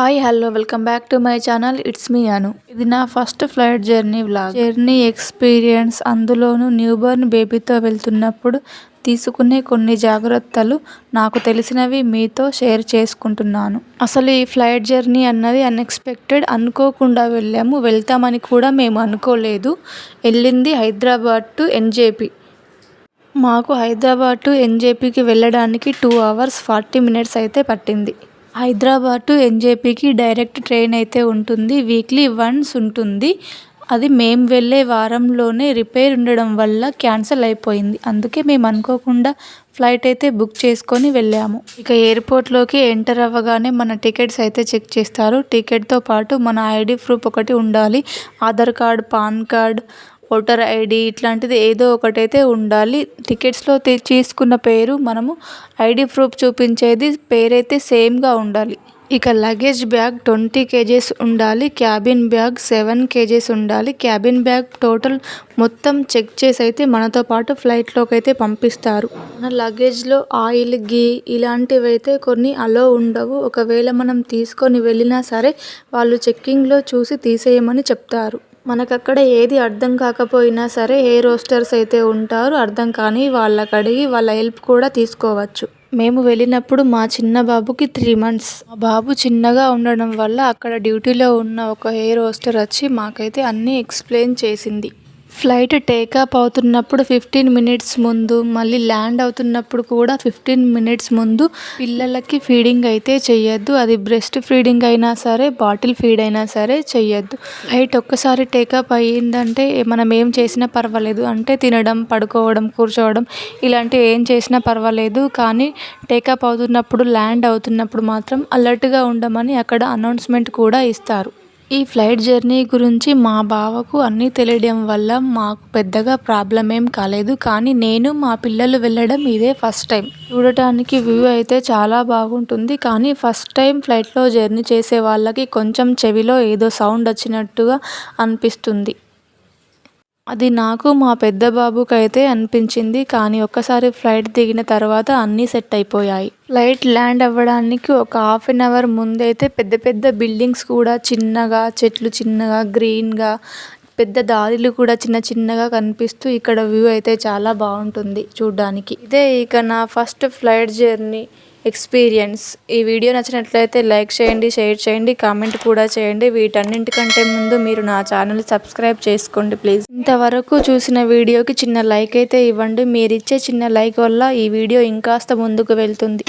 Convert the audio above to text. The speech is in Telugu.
Hi hello welcome back to my channel. It's me Anu. ఇది నా first flight journey vlog. Journey experience అందులోనూ న్యూబర్న్ బేబీతో వెళ్తున్నప్పుడు తీసుకునే కొన్ని జాగ్రత్తలు నాకు తెలిసినవి మీతో షేర్ చేసుకుంటున్నాను. అసలు ఈ ఫ్లైట్ జర్నీ అన్నది అన్ఎక్స్పెక్టెడ్ అనుకోకుండా వెళ్ళాము. వెళ్తామని కూడా మేము అనుకోలేదు. వెళ్ళింది హైదరాబాద్ టు ఎన్జేపీ. మాకు హైదరాబాద్ టు ఎన్జేపీకి వెళ్ళడానికి టూ అవర్స్ ఫార్టీ మినిట్స్ అయితే పట్టింది. హైదరాబాద్ టు ఎన్జేపీకి డైరెక్ట్ ట్రైన్ అయితే ఉంటుంది. వీక్లీ వన్స్ ఉంటుంది. అది మేము వెళ్ళే వారంలోనే రిపేర్ ఉండడం వల్ల క్యాన్సిల్ అయిపోయింది. అందుకే మేము అనుకోకుండా ఫ్లైట్ అయితే బుక్ చేసుకొని వెళ్ళాము. ఇక ఎయిర్పోర్ట్లోకి ఎంటర్ అవ్వగానే మన టికెట్స్ అయితే చెక్ చేస్తారు. టికెట్తో పాటు మన ఐడి ప్రూఫ్ ఒకటి ఉండాలి. Aadhaar card PAN card voter ID ఇట్లాంటిది ఏదో ఒకటైతే ఉండాలి. టికెట్స్లో తీసుకున్న పేరు మనము ఐడి ప్రూఫ్ చూపించేది పేరైతే సేమ్గా ఉండాలి. ఇక లగేజ్ బ్యాగ్ ట్వంటీ కేజెస్ ఉండాలి. క్యాబిన్ బ్యాగ్ సెవెన్ కేజెస్ ఉండాలి. క్యాబిన్ బ్యాగ్ టోటల్ మొత్తం చెక్ చేసి అయితే మనతో పాటు ఫ్లైట్లోకి అయితే పంపిస్తారు. మన లగేజ్లో ఆయిల్ గీ ఇలాంటివి అయితే కొన్ని అలో ఉండవు. ఒకవేళ మనం తీసుకొని వెళ్ళినా సరే వాళ్ళు చెక్కింగ్లో చూసి తీసేయమని చెప్తారు. మనకక్కడ ఏది అర్థం కాకపోయినా సరే హెయిర్ రోస్టర్స్ అయితే ఉంటారు అర్థం కాని వాళ్ళకి అడిగి వాళ్ళ హెల్ప్ కూడా తీసుకోవచ్చు. మేము వెళ్ళినప్పుడు మా చిన్న బాబుకి త్రీ మంత్స్ మా బాబు చిన్నగా ఉండడం వల్ల అక్కడ డ్యూటీలో ఉన్న ఒక హెయిర్ రోస్టర్ వచ్చి మాకైతే అన్నీ ఎక్స్ప్లెయిన్ చేసింది. ఫ్లైట్ టేకాఫ్ అవుతున్నప్పుడు ఫిఫ్టీన్ మినిట్స్ ముందు మళ్ళీ ల్యాండ్ అవుతున్నప్పుడు కూడా ఫిఫ్టీన్ మినిట్స్ ముందు పిల్లలకి ఫీడింగ్ అయితే చెయ్యొద్దు. అది బ్రెస్ట్ ఫీడింగ్ అయినా సరే బాటిల్ ఫీడ్ అయినా సరే చెయ్యొద్దు. ఫ్లైట్ ఒక్కసారి టేకాఫ్ అయ్యిందంటే మనం ఏం చేసినా పర్వాలేదు. అంటే తినడం పడుకోవడం కూర్చోవడం ఇలాంటివి ఏం చేసినా పర్వాలేదు. కానీ టేకాఫ్ అవుతున్నప్పుడు ల్యాండ్ అవుతున్నప్పుడు మాత్రం అలర్ట్గా ఉండమని అక్కడ అనౌన్స్మెంట్ కూడా ఇస్తారు. ఈ ఫ్లైట్ జర్నీ గురించి మా బావకు అన్నీ తెలియడం వల్ల మాకు పెద్దగా ప్రాబ్లం ఏం కాలేదు. కానీ నేను మా పిల్లలు వెళ్ళడం ఇదే ఫస్ట్ టైం. చూడటానికి వ్యూ అయితే చాలా బాగుంటుంది. కానీ ఫస్ట్ టైం ఫ్లైట్లో జర్నీ చేసే వాళ్ళకి కొంచెం చెవిలో ఏదో సౌండ్ వచ్చినట్టుగా అనిపిస్తుంది. అది నాకు మా పెద్ద బాబుకైతే అనిపించింది కానీ ఒక్కసారి ఫ్లైట్ దిగిన తర్వాత అన్నీ సెట్ అయిపోయాయి. ఫ్లైట్ ల్యాండ్ అవ్వడానికి ఒక హాఫ్ అన్ అవర్ ముందైతే పెద్ద పెద్ద బిల్డింగ్స్ కూడా చిన్నగా చెట్లు చిన్నగా గ్రీన్గా పెద్ద దారిలు కూడా చిన్న చిన్నగా కనిపిస్తూ ఇక్కడ వ్యూ అయితే చాలా బాగుంటుంది చూడ్డానికి. ఇదే ఇక నా ఫస్ట్ ఫ్లైట్ జర్నీ. ఎక్స్పీరియన్స్. ఈ వీడియో నచ్చినట్లయితే లైక్ చేయండి షేర్ చేయండి కామెంట్ కూడా చేయండి. వీటన్నింటికంటే ముందు మీరు నా ఛానల్ సబ్స్క్రైబ్ చేసుకోండి ప్లీజ్. ఇంతవరకు చూసిన వీడియోకి చిన్న లైక్ అయితే ఇవ్వండి. మీరిచ్చే చిన్న లైక్ వల్ల ఈ వీడియో ఇంకాస్త ముందుకు వెళ్తుంది.